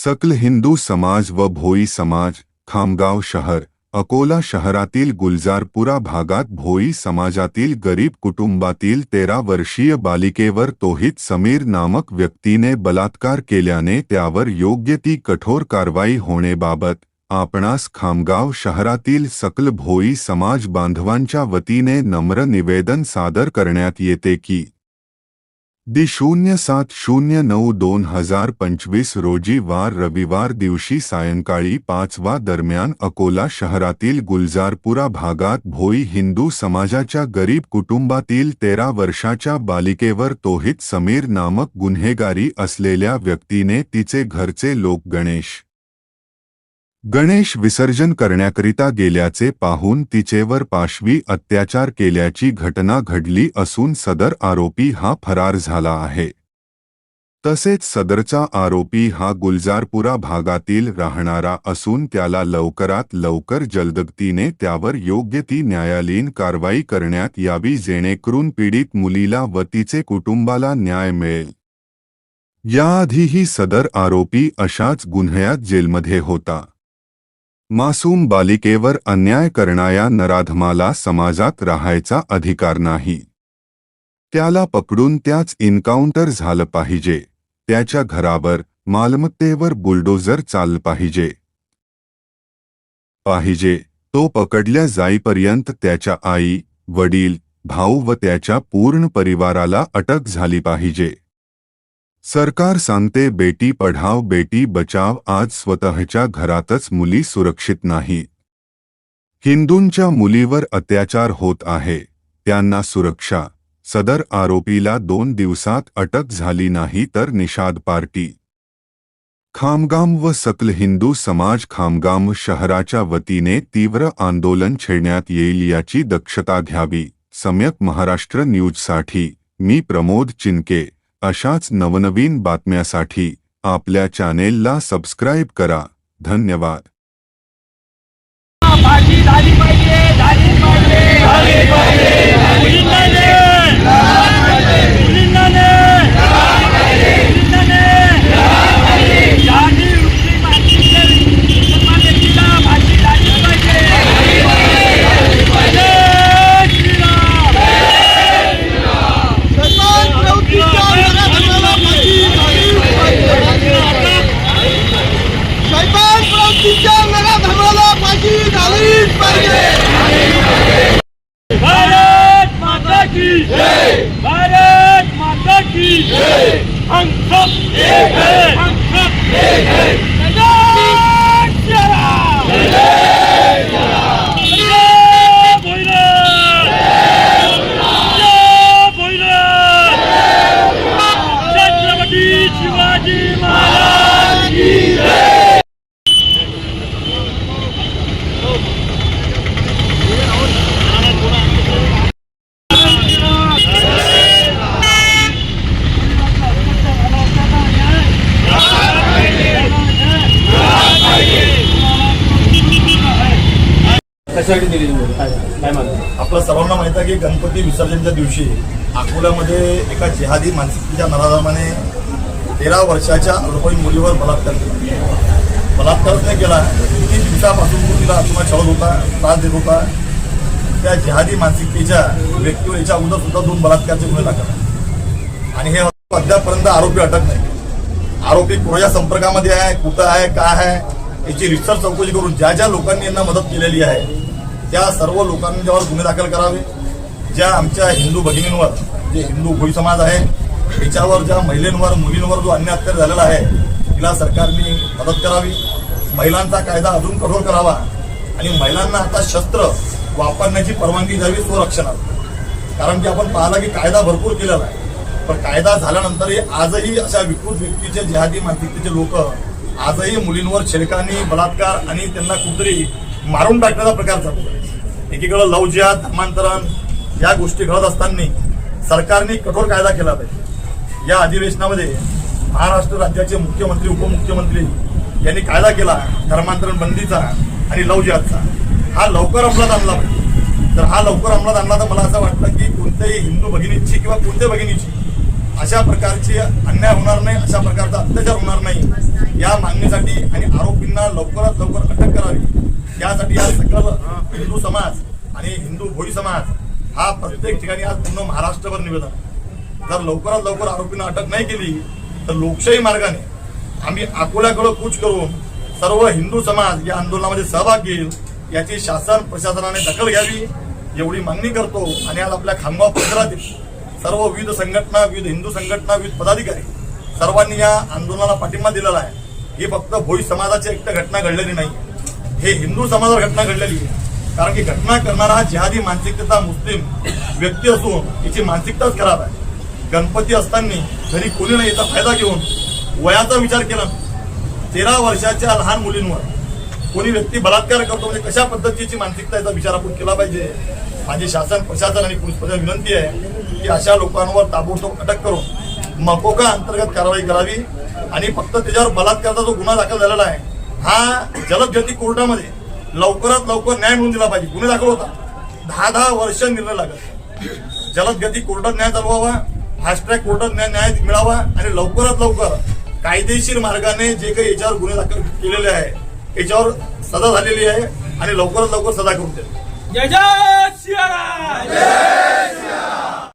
सकल हिंदू समाज व भोई समाज खामगाव शहर अकोला शहरातील गुलजारपुरा भागात भोई समाजातील गरीब कुटुंबातील तेरा वर्षीय बालिकेवर तोहित समीर नामक व्यक्तीने बलात्कार केल्याने त्यावर योग्य ती कठोर कारवाई होणेबाबत आपणास खामगाव शहरातील सकल भोई समाज बांधवांच्या वतीने नम्र निवेदन सादर करण्यात येते की दि शून्य सात शून्य नऊ दोन हजार पंचवीस रोजी वार रविवार दिवशी सायंकाळी पाचवा दरम्यान अकोला शहरातील गुलजारपुरा भागात भोई हिंदू समाजाच्या गरीब कुटुंबातील तेरा वर्षाच्या बालिकेवर तोहित समीर नामक गुन्हेगारी असलेल्या व्यक्तीने तिचे घरचे लोक गणेश गणेश विसर्जन करण्याकरिता गेल्याचे पाहून तिचेवर पाशवी अत्याचार केल्याची घटना घडली असून सदर आरोपी हा फरार झाला आहे. तसेच सदरचा आरोपी हा गुलजारपुरा भागातील राहणारा असून त्याला लवकरात लवकर जलदगतीने त्यावर योग्य ती न्यायालयीन कारवाई करण्यात यावी जेणेकरून पीडित मुलीला व तिचे कुटुंबाला न्याय मिळेल. याआधीही सदर आरोपी अशाच गुन्ह्यात जेलमध्ये होता. मासूम बालिकेवर अन्याय करणाऱ्या नराधमाला समाजात राहायचा अधिकार नाही. त्याला पकडून त्याच इन्काउंटर झालं पाहिजे. त्याच्या घरावर मालमत्तेवर बुलडोजर चाल पाहिजे. पाहिजे तो पकडल्या जाईपर्यंत त्याच्या आई वडील भाऊ व त्याच्या पूर्ण परिवाराला अटक झाली पाहिजे. सरकार सांगते बेटी पढाव बेटी बचाव आज स्वतःच्या घरातच मुली सुरक्षित नाहीत. हिंदूंच्या मुलीवर अत्याचार होत आहे. त्यांना सुरक्षा. सदर आरोपीला दोन दिवसात अटक झाली नाही तर निषाद पार्टी. खामगाम व सकल हिंदू समाज खामगाम शहराच्या वतीने तीव्र आंदोलन छेडण्यात येईल याची दक्षता घ्यावी. सम्यक महाराष्ट्र न्यूजसाठी मी प्रमोद चिनके. अशाच नवनवीन बातम्यासाठी आपल्या चॅनेलला सबस्क्राईब करा. धन्यवाद. फाशी झाली पाहिजे झाली पाहिजे. जय भारत माता की जय हम सब एक है हम सब एक है जय श्री राम जय भोलेनाथ जय भोलेनाथ छत्रपती शिवाजी कशासाठी दिली काय काय मागणी आपलं सर्वांना माहीत आहे की गणपती विसर्जनच्या दिवशी अकोल्यामध्ये एका जिहादी मानसिकतेच्या नराधामाने तेरा वर्षाच्या अल्पवयीन मुलीवर बलात्कार केला. बलात्कारच नाही केला तीन दिवसापासून तो तिला आत्मा छळत होता त्रास देत होता. त्या जिहादी मानसिकतेच्या व्यक्तीवर याच्या अगोदर सुद्धा दोन बलात्कारचे गुन्हे दाखल. आणि हे अद्यापपर्यंत आरोपी अटक नाही. आरोपी कोणाच्या संपर्कामध्ये आहे कुठं आहे काय आहे याची रिसर्च चौकशी करून ज्या ज्या लोकांनी यांना मदत केलेली आहे त्या सर्व लोकांच्यावर गुन्हे दाखल करावे. ज्या आमच्या हिंदू भगिनींवर जे हिंदू भोई समाज आहे त्याच्यावर ज्या महिलांवर मुलींवर जो अन्य अत्याचार झालेला आहे तिला सरकारने मदत करावी. महिलांचा कायदा अजून कठोर करावा. आणि महिलांना आता शस्त्र वापरण्याची परवानगी द्यावी स्वरक्षणात. कारण की आपण पाहिला की कायदा भरपूर केलेला आहे. पण कायदा झाल्यानंतरही आजही अशा विकृत व्यक्तीचे जिहादी मानसिकतेचे लोक आजही मुलींवर छेडखानी बलात्कार आणि त्यांना कुठतरी मारून टाकण्याचा प्रकार चालू आहे. एकीकडे लव धर्मांतरण या गोष्टी घडत असताना सरकारने कठोर कायदा केला पाहिजे. या अधिवेशनामध्ये महाराष्ट्र राज्याचे मुख्यमंत्री उपमुख्यमंत्री यांनी कायदा केला धर्मांतरण बंदीचा आणि लव हा लवकर अंमलात आणला पाहिजे. तर हा लवकर अंमलात आणला तर मला असं वाटतं की कोणत्याही हिंदू भगिनीची किंवा कोणत्याही भगिनीची अशा प्रकारची अन्याय होणार नाही अशा प्रकारचा अत्याचार होणार नाही. या मागणीसाठी आणि आरोपींना लवकरात लवकर अटक करावी. यासाठी आज सकल हिंदू समाज आणि हिंदू भोई समाज हा प्रत्येक ठिकाणी आज पूर्ण महाराष्ट्रभर निवेदन जर लवकरात लवकर आरोपींना अटक नाही केली तर लोकशाही मार्गाने आम्ही अकोल्याकडे कूच करून सर्व हिंदू समाज या आंदोलनामध्ये सहभाग घेईल याची शासन प्रशासनाने दखल घ्यावी एवढी मागणी करतो आणि आज आपल्या खामगाव परिसरातील सर्व विविध संघटना विविध हिंदू संघटना विविध पदाधिकारी सर्वांनी या आंदोलनाला पाठिंबा दिलेला आहे. ही फक्त भोई समाजाची एकटं घटना घडलेली नाही. हे हिंदू समाजावर घटना घडलेली आहे. कारण की घटना करणारा जिहादी मानसिकतेचा मुस्लिम व्यक्ती असून याची मानसिकताच खराब आहे. गणपती असताना घरी कोणी नाही याचा फायदा घेऊन वयाचा विचार केला. तेरा वर्षाच्या लहान मुलींवर कोणी व्यक्ती बलात्कार करतो म्हणजे कशा पद्धतीची मानसिकता याचा विचार आपण केला पाहिजे. माझी शासन प्रशासन आणि पोलीस प्रशासन विनंती आहे की अशा लोकांवर ताबडतोब अटक करून मकोका अंतर्गत कारवाई करावी आणि फक्त त्याच्यावर बलात्काराचा जो गुन्हा दाखल झालेला आहे हा जलद गती कोर्टामध्ये लवकरात लवकर न्याय मिळून दिला पाहिजे. गुन्हे दाखल होता दहा दहा वर्ष निर्णय लागत जलद गती कोर्टात न्याय चालवावा फास्ट ट्रॅक कोर्टात न्याय न्याय मिळावा आणि लवकरात लवकर कायदेशीर मार्गाने जे काही याच्यावर गुन्हे दाखल केलेले आहे याच्यावर सजा झालेली आहे आणि लवकरात लवकर सजा करून द्या जय जय